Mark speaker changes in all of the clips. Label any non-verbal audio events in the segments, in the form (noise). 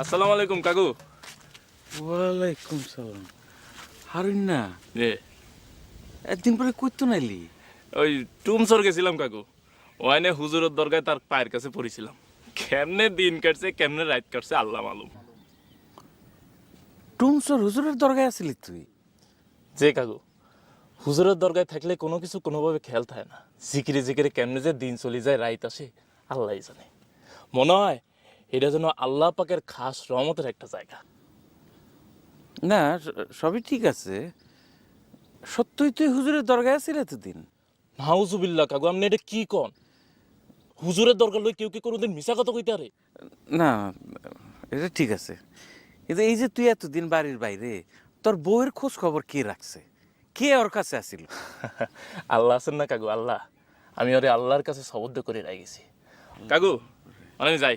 Speaker 1: আসসালামু আলাইকুম কাকু।
Speaker 2: ওয়ালাইকুম সালাম। হারুন না?
Speaker 1: রে
Speaker 2: একদিন পরে করতো নাইলি?
Speaker 1: ওই টুমসর গেছিলাম কাকু। ওয়াইনে হুজুরের দরগায় তার পায়ের কাছে পড়েছিলাম। কেমনে দিন কাটছে কেমনে রাত কাটছে আল্লাহ মালুম।
Speaker 2: টুমসর হুজুরের দরগায় আসলি তুই?
Speaker 1: যে কাকু। হুজুরের দরগায় থাকলে কোনো কিছু কোনোভাবে খেয়াল থাকে না। জিকিরে জিকিরে কেমনে যে দিন চলে যায় রাইত আসে আল্লাহ জানে। মনে হয় এটা যেন আল্লাহ পাকের খাস রহমতের একটা জায়গা।
Speaker 2: না সবই ঠিক আছে। সত্যই তুই হুজুরের দরগায় আসলি এতদিন?
Speaker 1: নাউজুবিল্লাহ কাকু আপনি এটা কি কন? হুজুরের দরকার লই কেউ কি কোনোদিন মিশা কথা কইতে আরে
Speaker 2: না এটা ঠিক আছে। কিন্তু এই যে তুই এতদিন বাড়ির বাইরে তোর বউয়ের খোঁজ খবর কে রাখছে? কে ওর কাছে আসিল? (laughs)
Speaker 1: আল্লাহ আছেন না কাকু আল্লাহ। আমি ওরে আল্লাহর কাছে শবদ্ধ করে রাখেছি। কাকু আমি যাই।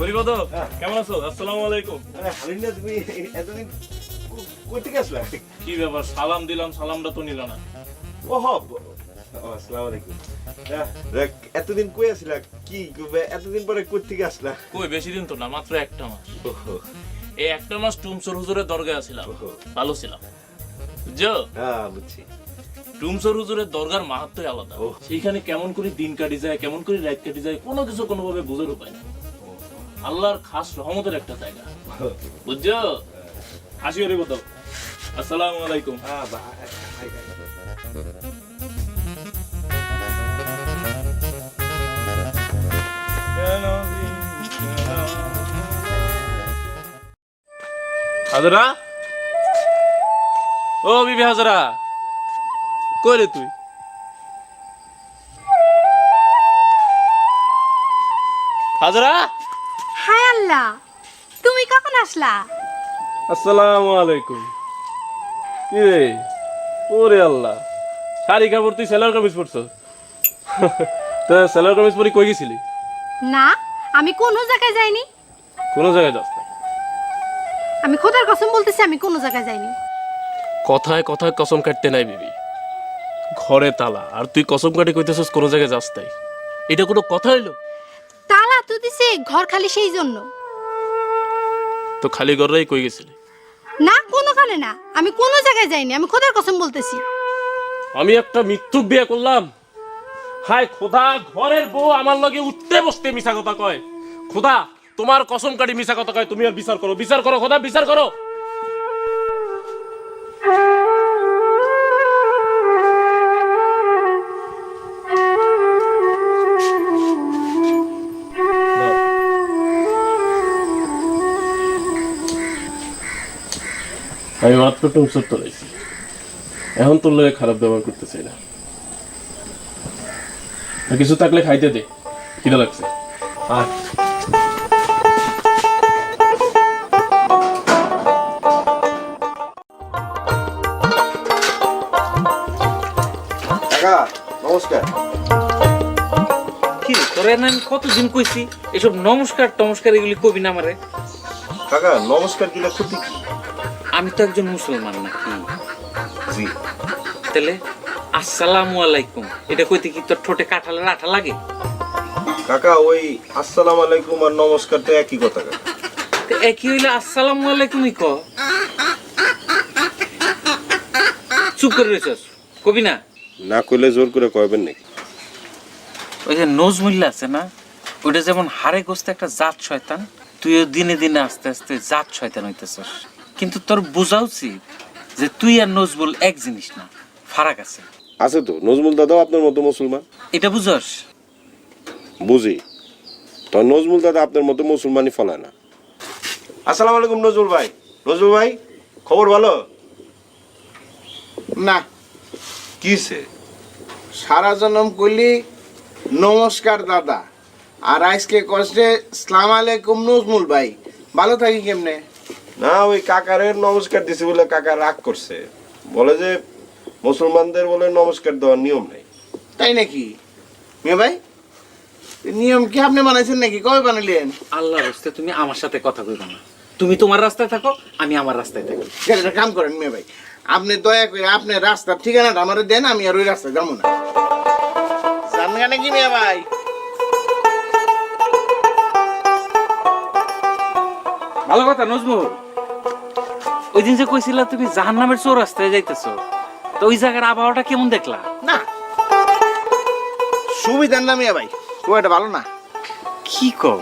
Speaker 1: হরিপদ কেমন আছো? আসসালামু আলাইকুম।
Speaker 3: তুমি এতদিন থেকে আসলা?
Speaker 1: কি ব্যাপার? সালাম দিলাম সালামটা তো নিল না।
Speaker 3: ও আসসালামু আলাইকুম। এতদিন কই আসলা? কি এতদিন পরে কই থেকে আসলা?
Speaker 1: কই বেশি দিন তো না মাত্র একটা মাস। এই একটা মাস টুমসর হুজুরের দরগায়
Speaker 3: ওহো।
Speaker 1: ভালো ছিলাম। বুঝছ?
Speaker 3: হ্যাঁ বুঝছি।
Speaker 1: টুমসর হুজুরের দরগার মাহাত্মই আলাদা। সেইখানে কেমন করে দিন কাটি যায় কেমন করে রাত কাটি যায় কোনো কিছু কোনোভাবে বোঝার উপায় না আল্লাহর খাস রহমতের একটা জায়গা। বুঝছ? আসি হরি বতো আসসালামু আলাইকুম।
Speaker 3: হ্যাঁ হাই, হাই।
Speaker 1: হাজরা? ও বিবি হাজরা কই রে তুই? হাজরা?
Speaker 4: হায় আল্লাহ তুমি কখন আসলা?
Speaker 1: আসসালামু আলাইকুম। কি রে? ওরে আল্লাহ শাড়ি কাপড় তুই সেলার কামিজ পরছ? তো সেলার কামিজ পরি কই গেছিলি?
Speaker 4: না আমি কোনো জায়গায় যাইনি।
Speaker 1: কোন জায়গায় যাস না।
Speaker 4: আমি খোদার কসম বলতেছি আমি কোনো জায়গায় যাইনি।
Speaker 1: কথায় কথায় কসম কাটতে নাই বিবি। ঘরে তালা আর তুই কসম কাটি কইতেছস কোন জায়গায় যাস তাই এটা কোনো কথা হইল
Speaker 4: তো দিছে ঘর খালি সেই জন্য।
Speaker 1: তো খালি ঘরেই কই গেছিলি
Speaker 4: না কোনোখানে না। আমি কোনো জায়গায় যাইনি আমি খোদার কসম বলতেছি।
Speaker 1: আমি একটা মৃত্যুক বিয়ে করলাম। হায় খোদা ঘরের বউ আমার লগে উঠতে বসতে মিশা কথা কয়। খোদা তোমার কসম কাটি মিশা কথা কয় তুমি আর বিচার করো। বিচার করো খোদা বিচার করো। মাত্র টুমসর তোলাইছি এখন তোর লগে খারাপ ব্যবহার করতে চাই না কিছু থাকলে খাইতে দে খিদে লাগছে।
Speaker 3: আর নমস্কার।
Speaker 2: কি রে, তোরে না আমি কতদিন কইছি এসব নমস্কার টমস্কার এগুলি কবি না আমারে।
Speaker 3: কাকা নমস্কার দিলে ক্ষতি কি?
Speaker 2: আমি তো একজন মুসলমান নাকি?
Speaker 3: জি।
Speaker 2: তাহলে আসসালামু আলাইকুম। এটা কইতে কি তোর ঠোঁটে কাঁঠালের আঠা লাগে?
Speaker 3: কাকা ওই আসসালামু আলাইকুম আর নমস্কার তো একই কথা। কাকা
Speaker 2: তো একই হইলে আসসালামু আলাইকুমই ক। চুপ করে রয়েছস কবি না?
Speaker 3: না কইলে জোর করে কয়বেন নাকি?
Speaker 2: ওই যে নজমুল্লা আছে না? ওইটা যেমন হারে গোস্তে একটা জাত শয়তান তুইও দিনে দিনে আস্তে আস্তে জাত শয়তান হইতেছস। কিন্তু তোর বোঝা উচিত যে তুই আর নজমুল এক জিনিস না ফারাক আছে।
Speaker 3: আছে তো নজমুল দাদাও আপনার মতো মুসলমান?
Speaker 2: এটা বুঝস?
Speaker 3: বুঝি। তো নজমুল দাদা আপনার মতো মুসলমানই ফলায় না। আসসালামু আলাইকুম নজরুল ভাই। নজরুল ভাই খবর ভালো?
Speaker 5: না।
Speaker 3: কিসে?
Speaker 5: সারা জনম করলি নমস্কার দাদা। আর আজকে কষ্টে সালাম আলাইকুম নজমুল ভাই। ভালো থাকি কেমনে?
Speaker 3: না ওই কাকারে নমস্কার দিছে বলে কাকা রাগ করছে। বলে যে মুসলমানদের বলে নমস্কার দেওয়ার নিয়ম নেই।
Speaker 5: তাই নাকি? মেয়ে ভাই নিয়ম কি আপনি বানাইছেন নাকি? কবে বানাইলেন?
Speaker 2: আল্লাহর হস্তে তুমি আমার সাথে কথা কইবা না। তুমি তোমার রাস্তায় থাকো আমি আমার রাস্তায় থাকি।
Speaker 5: ঠিক একটা কাম করেন মেয়ে ভাই। আপনি দয়া করে আপনার রাস্তার ঠিকানাটা আমার দেন আমি আর ওই রাস্তায় যাব না। জানেন নাকি মেয়ে ভাই?
Speaker 2: ভালো কথা নজমুল। ওই দিন যে কইছিলা তুমি জাহান্নামের চোর রাস্তায় যাইতেছো তো ওই জায়গার আবহাওয়াটা কেমন দেখলা?
Speaker 5: না। সুবিধার না মেয়ে ভাই খুব একটা ভালো না।
Speaker 2: কি কও?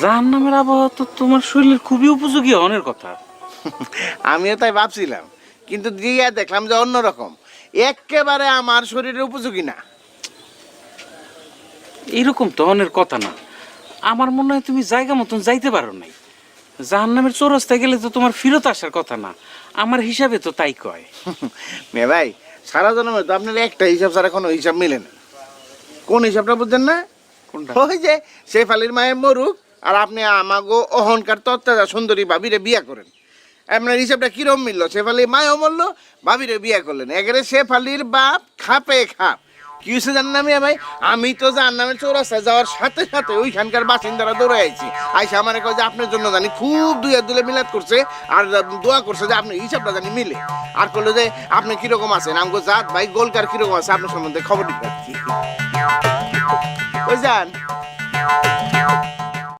Speaker 2: জাহান্নামের আবহাওয়া তো তোমার শরীরের খুবই উপযোগী অনেক কথা। (laughs)
Speaker 5: আমিও তাই ভাবছিলাম কিন্তু গিয়ে দেখলাম যে অন্যরকম একেবারে আমার শরীরের উপযোগী না।
Speaker 2: এইরকম তো অনেক কথা না। আমার মনে হয় তুমি জায়গা মতন যাইতে পারো নাই। জাহান্নামের চৌরাস্তায় গেলে তো তোমার ফিরত আসার কথা না। আমার হিসাবে তো তাই কয়। (laughs)
Speaker 5: মে ভাই সারা জন্মে তো আপনার একটা হিসাব ছাড়া কোনো হিসাব মিলে না। কোন হিসাবটা বুঝছেন না?
Speaker 2: কোনটা?
Speaker 5: ওই যে শেফ আলীর মায়ের মরুক আর আপনি আমাগো অহংকার তত্ত্বাজা সুন্দরী ভাবিরে বিয়া করেন। আপনার হিসাবটা কিরম মিললো? শেফ আলীর মায়ও মরলো ভাবিরে বিয়া করলেন। একেবারে শেফ আলীর বাপ খাপে খাপ। কি হয়েছে জানেন না ভাই? আমি তো জান নামের চৌরাস্তায় যাওয়ার সাথে সাথে ওইখানকার বাসিন্দারা দৌড়ে আইছি। আইসা আমার কয় যে, আপনার জন্য জানি খুব দুয়া দুলে মিলাদ করছে আর দোয়া করছে যে আপনি হিসাবটা জানি মিলে। আর করল যে, আপনি কীরকম আছেন? আমগো জাত ভাই, গোলকার কীরকম আছে? আপনার সম্বন্ধে খবর দিতে ওই যান